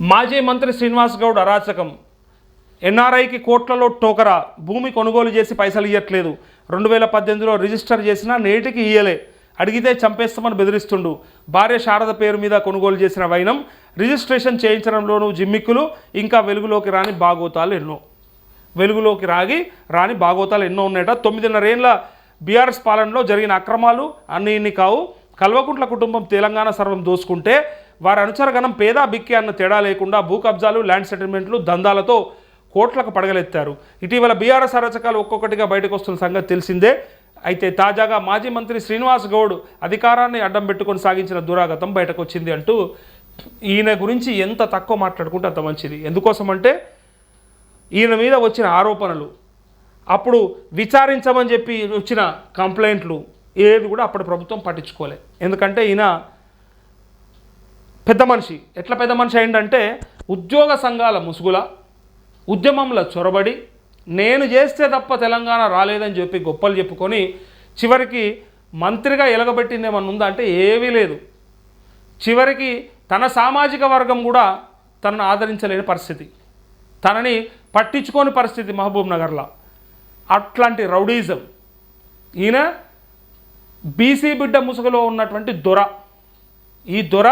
మాజీ మంత్రి శ్రీనివాస్ గౌడ్ అరాచకం. ఎన్ఆర్ఐకి కోట్లలో టోకరా. భూమి కొనుగోలు చేసి పైసలు ఇవ్వట్లేదు రెండు వేల పద్దెనిమిదిలో రిజిస్టర్ చేసినా నేటికి ఇయ్యలే. అడిగితే చంపేస్తామని బెదిరిస్తుండు. భార్య శారద పేరు మీద కొనుగోలు చేసిన వైనం రిజిస్ట్రేషన్ చేయించడంలోనూ జిమ్మిక్కులు ఇంకా వెలుగులోకి రాని బాగోతాలు ఎన్నో. వెలుగులోకి రాగి రాని బాగోతాలు ఎన్నో ఉన్నాయట. తొమ్మిదిన్నరేళ్ళ బీఆర్ఎస్ పాలనలో జరిగిన అక్రమాలు అన్ని ఇన్ని కావు. కల్వకుంట్ల కుటుంబం తెలంగాణ సర్వం దోసుకుంటే వారి అనుచరగణం పేద బిక్కి అన్న తేడా లేకుండా భూ కబ్జాలు ల్యాండ్ సెటిల్మెంట్లు దందాలతో కోట్లకు పడగలెత్తారు. ఇటీవల బీఆర్ఎస్ అరచకాలు ఒక్కొక్కటిగా బయటకు వస్తున్న సంగతి తెలిసిందే. అయితే తాజాగా మాజీ మంత్రి శ్రీనివాస్ గౌడ్ అధికారాన్ని అడ్డం పెట్టుకొని సాగించిన దురాగతం బయటకు వచ్చింది అంటూ ఈయన గురించి ఎంత తక్కువ మాట్లాడుకుంటే అంత మంచిది. ఎందుకోసం అంటే ఈయన మీద వచ్చిన ఆరోపణలు అప్పుడు విచారించమని చెప్పి వచ్చిన కంప్లైంట్లు ఏది కూడా అప్పటి ప్రభుత్వం పట్టించుకోలే. ఎందుకంటే ఈయన పెద్ద మనిషి. ఎట్లా పెద్ద మనిషి అయిందంటే ఉద్యోగ సంఘాల ముసుగుల ఉద్యమంలో చొరబడి నేను చేస్తే తప్ప తెలంగాణ రాలేదని చెప్పి గొప్పలు చెప్పుకొని చివరికి మంత్రిగా ఎలగబెట్టింది ఏమన్నా ఉందా అంటే ఏమీ లేదు. చివరికి తన సామాజిక వర్గం కూడా తనను ఆదరించలేని పరిస్థితి. తనని పట్టించుకోని పరిస్థితి మహబూబ్ నగర్లో. అట్లాంటి రౌడీజం. ఈయన బీసీ బిడ్డ ముసుగులో ఉన్నటువంటి దొర. ఈ దొర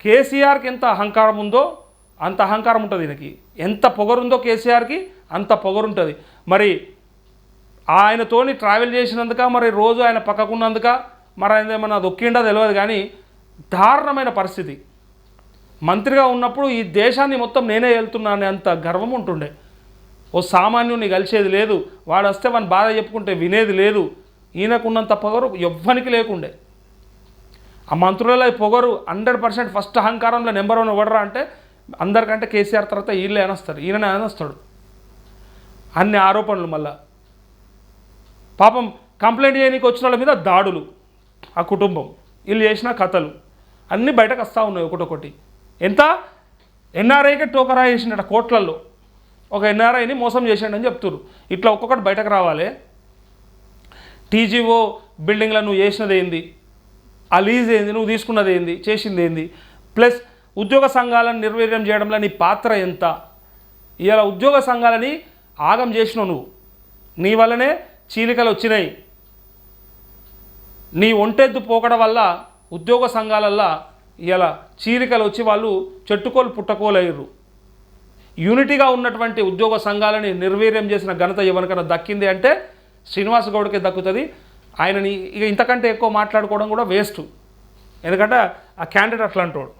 కేసీఆర్కి ఎంత అహంకారం ఉందో అంత అహంకారం ఉంటుంది ఈయనకి. ఎంత పొగరుందో కేసీఆర్కి అంత పొగరుంటుంది. మరి ఆయనతోని ట్రావెల్ చేసినందుక మరి రోజు ఆయన పక్కకున్నందుక మరి ఆయన ఏమన్నా దొక్కిండా తెలియదు కానీ దారుణమైన పరిస్థితి. మంత్రిగా ఉన్నప్పుడు ఈ దేశాన్ని మొత్తం నేనే వెళ్తున్నాను అంత గర్వం ఉంటుండే. ఓ సామాన్యుని కలిసేది లేదు. వాడు వస్తే వాని బాధ చెప్పుకుంటే వినేది లేదు. ఈయనకున్నంత పొగరు ఎవ్వనికి లేకుండే. ఆ మంత్రులలో ఈ పొగరు హండ్రెడ్ పర్సెంట్ ఫస్ట్ అహంకారంలో నెంబర్ వన్ ఇవ్వడరా అంటే అందరికంటే కేసీఆర్ తర్వాత వీళ్ళే అనస్తారు. ఈయననే అనస్తాడు. అన్ని ఆరోపణలు మళ్ళా. పాపం కంప్లైంట్ చేయడానికి వచ్చిన వాళ్ళ మీద దాడులు. ఆ కుటుంబం. వీళ్ళు చేసిన కథలు. అన్నీ బయటకు వస్తూ ఉన్నాయి ఒకటొకటి. ఎంత? ఎన్ఆర్ఐకి టోకరా చేసిండట కోట్లల్లో. ఒక ఎన్ఆర్ఐని మోసం చేసిండని చెప్తున్నారు ఇట్లా ఒక్కొక్కటి బయటకు రావాలి. టీజీఓ బిల్డింగ్లో నువ్వు చేసినది ఏంది? ఆ లీజ్ ఏంది? నువ్వు తీసుకున్నది ఏంది? చేసింది ఏంది? ప్లస్ ఉద్యోగ సంఘాలను నిర్వీర్యం చేయడంలో నీ పాత్ర ఎంత? ఇలా ఉద్యోగ సంఘాలని ఆగం చేసినావు నువ్వు. నీ వల్లనే చీలికలు వచ్చినాయి. నీ ఒంటెద్దు పోకడం వల్ల ఉద్యోగ సంఘాలల్లో ఇలా చీలికలు వచ్చి వాళ్ళు చెట్టుకోలు పుట్టకోలయ్యారు యూనిటీగా ఉన్నటువంటి ఉద్యోగ సంఘాలని నిర్వీర్యం చేసిన ఘనత ఎవరికైనా దక్కింది అంటే శ్రీనివాస్ గౌడ్కే దక్కుతుంది. ఆయనని ఇక ఇంతకంటే ఎక్కువ మాట్లాడుకోవడం కూడా వేస్ట్. ఎందుకంటే ఆ క్యాండిడేట్ అట్లాంటోడు.